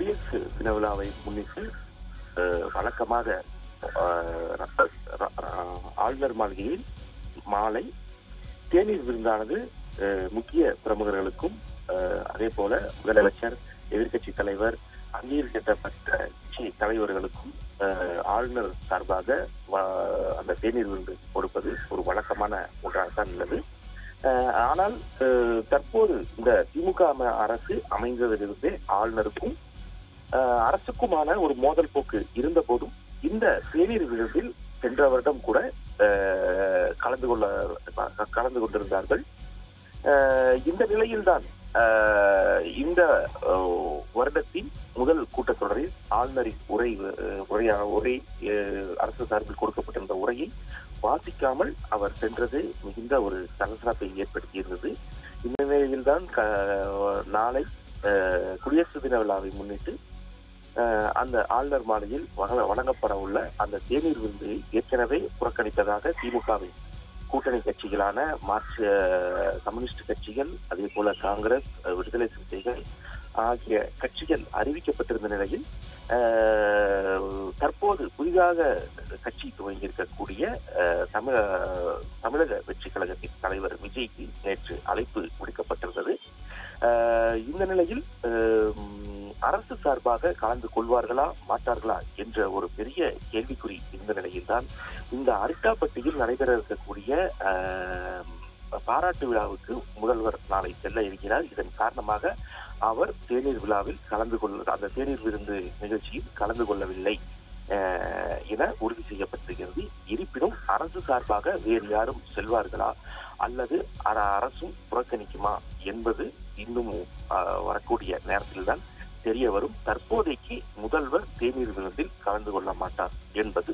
குடியரசு தின விழாவை முன்னிட்டு வழக்கமாக ர- ஆளுநர் மாளிகையில் மாலை தேநீர் விருந்தானது முக்கிய பிரமுகர்களுக்கும் அதே போல முதலமைச்சர் எதிர்க்கட்சி தலைவர் அங்கீகரிக்கப்பட்ட கட்சி தலைவர்களுக்கும் ஆளுநர் சார்பாக வ- அந்த தேநீர் விருந்து கொடுப்பது ஒரு வழக்கமான ஒன்றாகத்தான் உள்ளது. ஆனால் தற்போது இந்த திமுக அரசு அமைந்ததிலிருந்தே ஆளுநருக்கும் அரசுக்குமான ஒரு மோதல் போக்கு இருந்த போதும் இந்த சேவியர் விருந்தில் சென்ற வருடம் கூட கலந்து கொள்ள கலந்து கொண்டிருந்தார்கள். இந்த நிலையில்தான் இந்த வருடத்தின் முதல் கூட்டத்தொடரில் ஆளுநரின் உரை அஹ், உரை அரசு சார்பில் கொடுக்கப்பட்டிருந்த உரையை வாசிக்காமல் அவர் சென்றது மிகுந்த ஒரு சலசலப்பை ஏற்படுத்தியிருந்தது. இந்த நிலையில்தான் க- நாளை குடியரசு தின விழாவை முன்னிட்டு அந்த ஆளுநர் மாலையில் வழங்கப்பட உள்ள அந்த தேநீர் விருந்தை ஏற்கனவே புறக்கணித்ததாக திமுகவின் கூட்டணி கட்சிகளான மார்க்சிய கம்யூனிஸ்ட் கட்சிகள் அதே போல காங்கிரஸ் விடுதலை சிறுத்தைகள் ஆகிய கட்சிகள் அறிவிக்கப்பட்டிருந்த நிலையில் தற்போது புதிதாக கட்சி துவங்கியிருக்கக்கூடிய தமிழ தமிழக வெற்றி கழகத்தின் தலைவர் விஜய்க்கு நேற்று அழைப்பு விடுக்கப்பட்டிருந்தது. இந்த நிலையில் அரசு சார்பாக கலந்து கொள்வார்களா மாட்டார்களா என்ற ஒரு பெரிய கேள்விக்குறி இருந்த நிலையில்தான் இந்த அரிட்டாப்பட்டியில் நடைபெற இருக்கக்கூடிய பாராட்டு விழாவுக்கு முதல்வர் நாளை செல்ல இருக்கிறார். இதன் காரணமாக அவர் தேநீர் விழாவில் கலந்து கொள்ள அந்த தேநீர் விருந்து நிகழ்ச்சியில் கலந்து கொள்ளவில்லை என உறுதி செய்யப்பட்டிருக்கிறது. இருப்பினும் அரசு சார்பாக வேறு யாரும் செல்வார்களா அல்லது அர- அரசும் புறக்கணிக்குமா என்பது இன்னும் வரக்கூடிய வரக்கூடிய நேரத்தில்தான் தெரிய வரும் தற்போதைக்கு முதல்வர் தேநீர் விருந்தில் கலந்து கொள்ள மாட்டார் என்பது